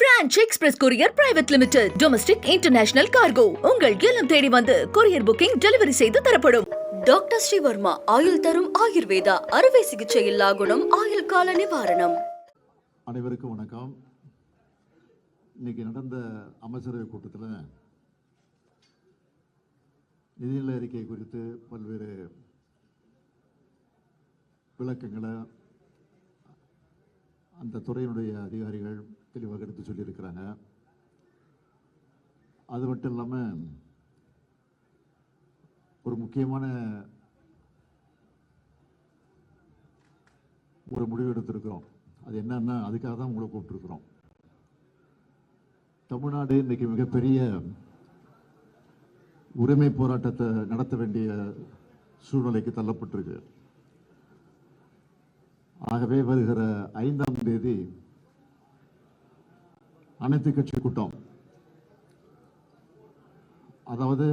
Franch express courier private limited domestic international cargo. உங்கள் இல்லம் தேடி வந்து கொரியர் புக்கிங் டெலிவரி செய்து தரப்படும். டாக்டர் ஸ்ரீவர்மா ஆயுள் தரும் ஆயுர்வேதா அறுவை சிகிச்சை இல்லா குணம் ஆயுள் கால நிவாரணம். அனைவருக்கும் வணக்கம். இன்னைக்கு நடந்த அமைச்சரவை கூட்டத்தில் நிதிநிலை அறிக்கை குறித்து பல்வேறு விளக்கங்களை அந்த துறையினுடைய அதிகாரிகள் தெளிவாக எடுத்து சொல்லியிருக்கிறாங்க. அது மட்டும் இல்லாமல் ஒரு முக்கியமான ஒரு முடிவு எடுத்திருக்கிறோம். அது என்னன்னா அதுக்காக தான் உங்களை கூப்பிட்டுருக்குறோம். தமிழ்நாடு இன்னைக்கு மிகப்பெரிய உரிமை போராட்டத்தை நடத்த வேண்டிய சூழ்நிலைக்கு தள்ளப்பட்டிருக்கு. ஆகவே வருகிற ஐந்தாம் தேதி அனைத்து கட்சி கூட்டம். அதாவது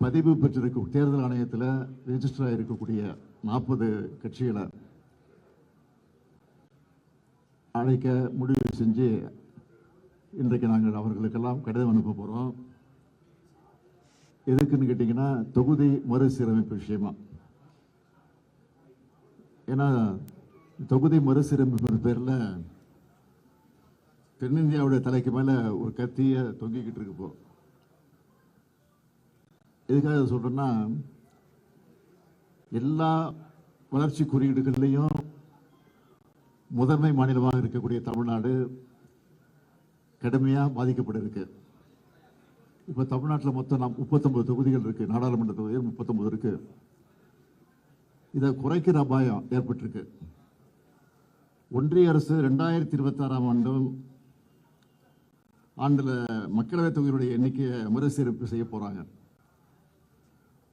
பதிவு பெற்றிருக்கும் தேர்தல் ஆணையத்தில் ரெஜிஸ்டர் ஆகிருக்கக்கூடிய நாற்பது கட்சிகளை அழைக்க முடிவு செஞ்சு இன்றைக்கு நாங்கள் அவர்களுக்கெல்லாம் கடிதம் அனுப்ப போகிறோம் எதுக்குன்னு கேட்டிங்கன்னா தொகுதி மறுசீரமைப்பு விஷயமா. ஏன்னா தொகுதி மறுசீரமைப்பு பேரில் தென்னிந்தியாவுடைய தலைக்கு மேலே ஒரு கத்தியை தொங்கிக்கிட்டு இருக்கு இப்போ. எதுக்காக சொல்கிறேன்னா எல்லா வளர்ச்சி குறியீடுகள்லையும் முதன்மை மாநிலமாக இருக்கக்கூடிய தமிழ்நாடு கடுமையாக பாதிக்கப்பட்டிருக்கு. இப்போ தமிழ்நாட்டில் மொத்தம் நாம் முப்பத்தொம்பது தொகுதிகள் இருக்கு. நாடாளுமன்ற தொகுதிகள் முப்பத்தொம்பது இருக்கு. இதை குறைக்கிற அபாயம் ஏற்பட்டிருக்கு. ஒன்றிய அரசு ரெண்டாயிரத்தி இருபத்தாறாம் ஆண்டும் ஆண்டில் மக்களவைத் தொகையினுடைய எண்ணிக்கையை மறுசீரமைப்பு செய்ய போகிறாங்க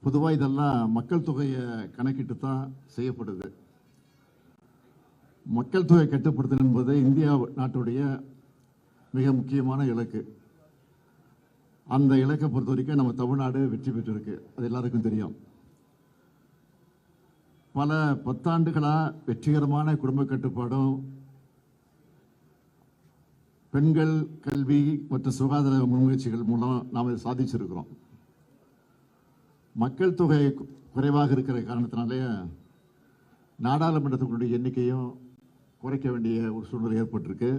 பொதுவாக இதெல்லாம் மக்கள் தொகையை கணக்கிட்டு தான் செய்யப்படுது. மக்கள் தொகை கட்டுப்படுத்தல் என்பது இந்தியா நாட்டுடைய மிக முக்கியமான இலக்கு. அந்த இலக்கை பொறுத்த வரைக்கும் நம்ம தமிழ்நாடு வெற்றி பெற்றிருக்கு. அது எல்லாருக்கும் தெரியும். பல பத்தாண்டுகளாக வெற்றிகரமான குடும்ப கட்டுப்பாடும் பெண்கள் கல்வி மற்றும் சுகாதார முன்முயற்சிகள் மூலம் நாம் இதை சாதிச்சிருக்கிறோம். மக்கள் தொகை குறைவாக இருக்கிற காரணத்தினாலே நாடாளுமன்றத்தினுடைய எண்ணிக்கையும் குறைக்க வேண்டிய ஒரு சூழ்நிலை ஏற்பட்டிருக்கு.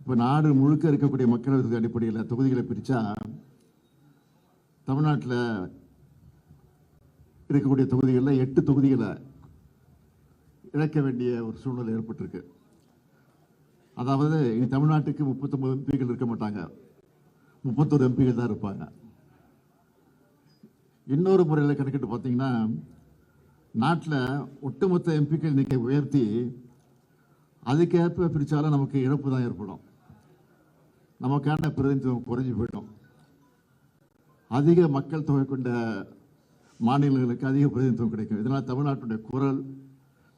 இப்போ நாடு முழுக்க இருக்கக்கூடிய மக்களவை அடிப்படையில் தொகுதிகளை பிரித்தா தமிழ்நாட்டில் இருக்கக்கூடிய தொகுதிகளில் எட்டு தொகுதிகளை இழக்க வேண்டிய ஒரு சூழ்நிலை ஏற்பட்டிருக்கு. அதாவது இனி தமிழ்நாட்டுக்கு முப்பத்தொம்பது எம்பிகள் இருக்க மாட்டாங்க. முப்பத்தொரு எம்பிகள் தான் இருப்பாங்க. இன்னொரு முறையில் கணக்கிட்டு பார்த்தீங்கன்னா நாட்டில் ஒட்டுமொத்த எம்பிக்கள் இன்றைக்கி உயர்த்தி அதுக்கேற்ப பிரித்தாலும் நமக்கு இழப்பு தான் ஏற்படும். நமக்கான பிரதிநிதித்துவம் குறைஞ்சி போயிடும். அதிக மக்கள் தொகை கொண்ட மாநிலங்களுக்கு அதிக பிரதிநிதித்துவம் கிடைக்கும். இதனால் தமிழ்நாட்டுடைய குரல்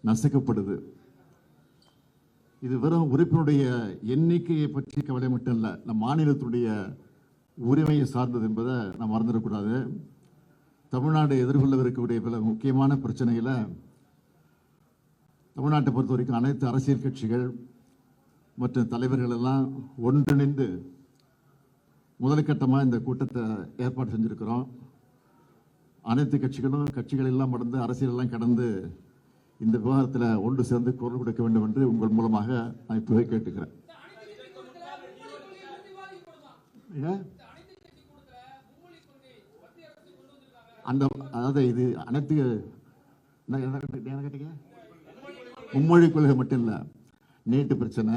நசுக்கப்படுது. இது வெறும் உறுப்பினுடைய எண்ணிக்கையை பற்றி கவலை மட்டும் இல்லை நம் மாநிலத்துடைய உரிமையை சார்ந்தது என்பதை நாம் மறந்துடக்கூடாது. தமிழ்நாடு எதிர்கொள்ளவிருக்கக்கூடிய பல முக்கியமான பிரச்சனைகளை தமிழ்நாட்டை பொறுத்த வரைக்கும் அனைத்து அரசியல் கட்சிகள் மற்றும் தலைவர்கள் எல்லாம் ஒன்றிணைந்து முதற்கட்டமாக இந்த கூட்டத்தை ஏற்பாடு செஞ்சுருக்கிறோம். அனைத்து கட்சிகளும் கட்சிகள் எல்லாம் கடந்து அரசியலெல்லாம் கடந்து இந்த விவகாரத்தில் ஒன்று சேர்ந்து குரல் கொடுக்க வேண்டும் என்று உங்கள் மூலமாக நான் இப்போவே கேட்டுக்கிறேன். அந்த அதாவது இது அனைத்து என்ன என்ன கேட்டீங்க? என்ன கேட்டீங்க? மும்மொழி கொள்கை மட்டும் இல்லை. நீட்டு பிரச்சனை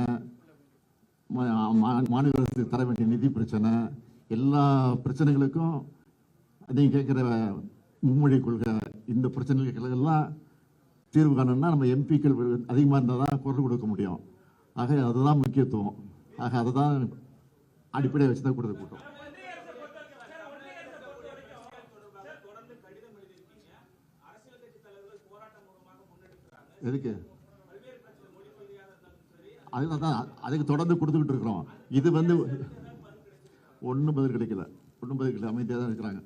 மா- மா- மாநில அரசு தர வேண்டிய நிதி பிரச்சனை எல்லா பிரச்சனைகளுக்கும் நீங்கள் கேட்குற மும்மொழி கொள்கை இந்த பிரச்சனைகளுக்கெல்லாம் தீர்வு காணணும்னா நம்ம எம்பிக்கள் அதிகமாக இருந்தால் தான் குரல் கொடுக்க முடியும். ஆக அதுதான் முக்கியத்துவம். ஆக அதை தான் அடிப்படையை வச்சு தான் கொடுத்து கூட்டம் எதுக்கு? அதுதான் அதுக்கு தொடர்ந்து கொடுத்துக்கிட்டு இருக்கிறோம். இது வந்து ஒன்றும் பதில் கிடைக்கல. ஒன்றும் பதில் கிடைக்கல. அமைதியாக தான் இருக்கிறாங்க.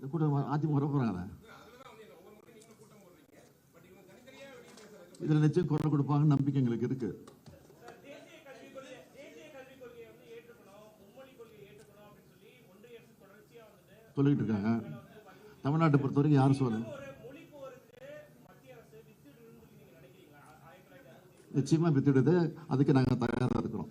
கூட்டம் அதிமுக வர இதில் நிச்சயம் குரல் கொடுப்பாங்கன்னு நம்பிக்கை எங்களுக்கு இருக்கு. சொல்லிட்டு இருக்காங்க. தமிழ்நாட்டை பொறுத்தவரைக்கும் யாரும் சொல்லல நிச்சயமா வித்துடுது. அதுக்கு நாங்கள் தயாராக இருக்கிறோம்.